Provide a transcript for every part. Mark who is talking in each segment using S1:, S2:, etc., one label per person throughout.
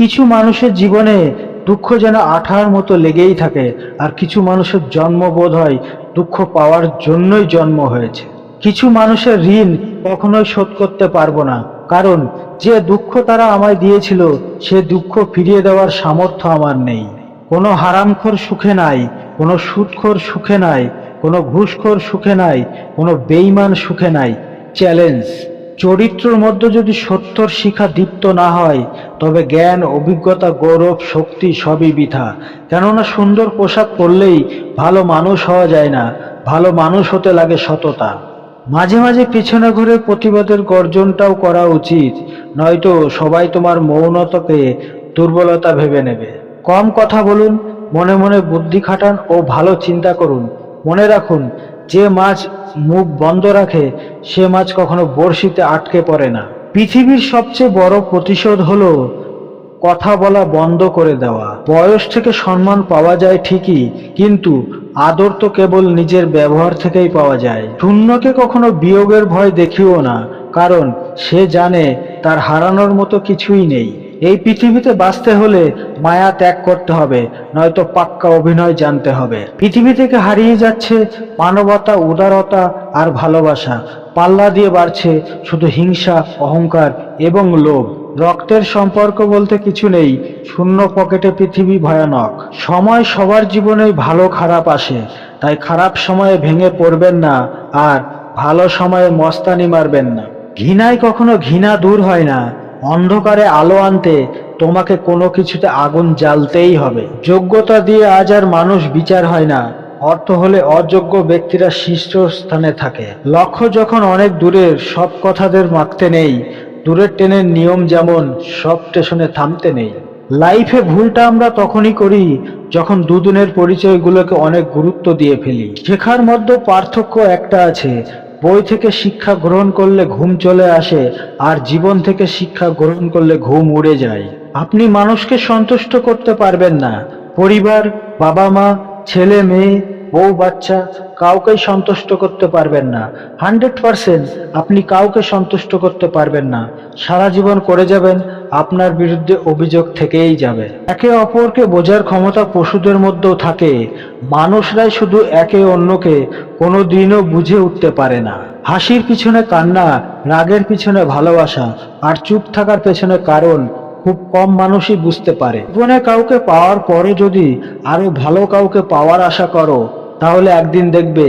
S1: কিছু মানুষের জীবনে দুঃখ যেন আঠার মতো লেগেই থাকে, আর কিছু মানুষের জন্মবোধ হয় দুঃখ পাওয়ার জন্যই জন্ম হয়েছে। কিছু মানুষের ঋণ কখনোই শোধ করতে পারব না, কারণ যে দুঃখ তারা আমায় দিয়েছিল, সে দুঃখ ফিরিয়ে দেওয়ার সামর্থ্য আমার নেই। কোনো হারামখোর সুখে নাই, কোনো সুদখোর সুখে নাই, কোনো ঘুষখোর সুখে নাই, কোনো বেইমান সুখে নাই। চ্যালেঞ্জ। চরিত্রের মধ্যে যদি সত্যর শিখা দীপ্ত না হয়, তবে জ্ঞান, অভিজ্ঞতা, গৌরব, শক্তি সবই বৃথা। কেননা সুন্দর পোশাক পরলেই ভালো মানুষ হওয়া যায় না, ভালো মানুষ হতে লাগে সততা। মাঝে মাঝে পিছনে ঘুরে প্রতিবাদের গর্জনটাও করা উচিত, নয়তো সবাই তোমার মৌনতাকে, দুর্বলতা ভেবে নেবে। কম কথা বলুন, মনে মনে বুদ্ধি খাটান ও ভালো চিন্তা করুন। মনে রাখুন যে মাছ মুখ বন্ধ রাখে, সে মাছ কখনো বড়শিতে আটকে পড়ে না। পৃথিবীর সবচেয়ে বড় প্রতিশোধ হলো কথা বলা বন্ধ করে দেওয়া। বয়স থেকে সম্মান পাওয়া যায় ঠিকই, কিন্তু আদর তো কেবল নিজের ব্যবহার থেকেই পাওয়া যায়। শূন্যকে কখনো বিয়োগের ভয় দেখিও না, কারণ সে জানে তার হারানোর মতো কিছুই নেই। এই পৃথিবীতে বাঁচতে হলে মায়া ত্যাগ করতে হবে, নয়তো পাক্কা অভিনয় জানতে হবে। পৃথিবী থেকে হারিয়ে যাচ্ছে মানবতা, উদারতা আর ভালোবাসা। পাল্লা দিয়ে বাড়ছে শুধু হিংসা, অহংকার এবং লোভ। রক্তের সম্পর্ক বলতে কিছু নেই, শূন্য পকেটে পৃথিবী ভয়ানক। সময় সবার জীবনেই ভালো খারাপ আসে, তাই খারাপ সময়ে ভেঙে পড়বেন না আর ভালো সময়ে মস্তানি মারবেন না। ঘৃণায় কখনো ঘৃণা দূর হয় না অন্ধকারে আলো আনতে তোমাকে কোনো কিছুতে আগুন জ্বালতেই হবে। যোগ্যতা দিয়ে আজ আর মানুষ বিচার হয় না। অর্থ হলে অযোগ্য ব্যক্তিরা শীর্ষ স্থানে থাকে। লক্ষ্য যখন অনেক দূরের, সব কথাদের মাখতে নেই। দূরের ট্রেনের নিয়ম যেমন, সব স্টেশনে থামতে নেই। লাইফে ভুলটা আমরা তখনই করি যখন দুদিনের পরিচয়গুলোকে অনেক গুরুত্ব দিয়ে ফেলি। শেখার মধ্যে পার্থক্য একটা আছে। বই থেকে শিক্ষা গ্রহণ করলে ঘুম চলে আসে আর জীবন থেকে শিক্ষা গ্রহণ করলে ঘুম উড়ে যায়। আপনি মানুষকে সন্তুষ্ট করতে পারবেন না। পরিবার বাবা মা ছেলে, মেয়ে, বউ, বাচ্চা কাউকেই সন্তুষ্ট করতে পারবেন না। হান্ড্রেড পারসেন্ট আপনি কাউকে সন্তুষ্ট করতে পারবেন না। সারা জীবন করে যাবেন আপনার বিরুদ্ধে অভিযোগ থেকেই যাবে। একে অপরকে বোঝার ক্ষমতা পশুদের মধ্যেও থাকে। মানুষরাই শুধু একে অন্যকে কোনো দিনও বুঝে উঠতে পারে না। হাসির পিছনে কান্না, রাগের পিছনে ভালোবাসা আর চুপ থাকার পেছনে কারণ খুব কম মানুষই বুঝতে পারে। জীবনে কাউকে পাওয়ার পরে যদি আরও ভালো কাউকে পাওয়ার আশা করো, তাহলে একদিন দেখবে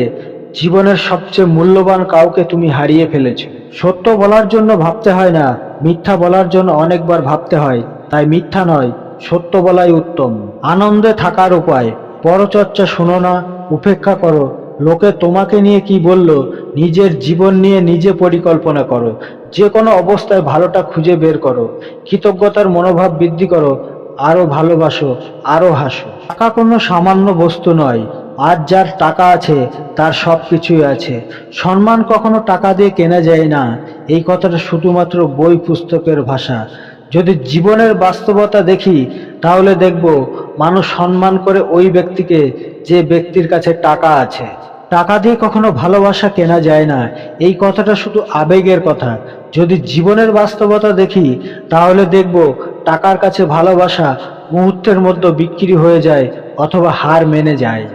S1: জীবনের সবচেয়ে মূল্যবান কাউকে তুমি হারিয়ে ফেলেছো। সত্য বলার জন্য ভাবতে হয় না, মিথ্যা বলার জন্য অনেকবার ভাবতে হয়, তাই মিথ্যা নয়, সত্য বলাই উত্তম। আনন্দে থাকার উপায়, পরচর্চা শোনো না, উপেক্ষা করো, লোকে তোমাকে নিয়ে কি বলল, নিজের জীবন নিয়ে নিজে পরিকল্পনা করো, যে কোনো অবস্থায় ভালোটা খুঁজে বের করো, কৃতজ্ঞতার মনোভাব বৃদ্ধি করো, আরও ভালোবাসো, আরও হাসো। টাকা কোনো সামান্য বস্তু নয় আজ যার টাকা আছে, তার সব কিছুই আছে। সম্মান কখনো টাকা দিয়ে কেনা যায় না। এই কথাটা শুধুমাত্র বই পুস্তকের ভাষা। যদি জীবনের বাস্তবতা দেখি, তাহলে দেখব মানুষ সম্মান করে ওই ব্যক্তিকে যে ব্যক্তির কাছে টাকা আছে। টাকা দিয়ে কখনো ভালোবাসা কেনা যায় না। এই কথাটা শুধু আবেগের কথা। যদি জীবনের বাস্তবতা দেখি, তাহলে দেখব টাকার কাছে ভালোবাসা মুহূর্তের মধ্যে বিক্রি হয়ে যায় অথবা হার মেনে যায়।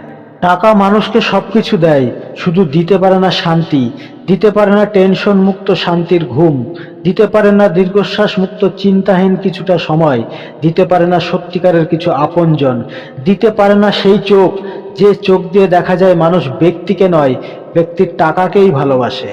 S1: টাকা মানুষকে সব কিছু দেয়, শুধু দিতে পারে না শান্তি, দিতে পারে না টেনশন মুক্ত শান্তির ঘুম, দিতে পারে না দীর্ঘশ্বাস মুক্ত চিন্তাহীন কিছুটা সময়, দিতে পারে না সত্যিকারের কিছু আপনজন, দিতে পারে না সেই চোখ, যে চোখ দিয়ে দেখা যায় মানুষ ব্যক্তিকে নয়, ব্যক্তির টাকাকেই ভালোবাসে।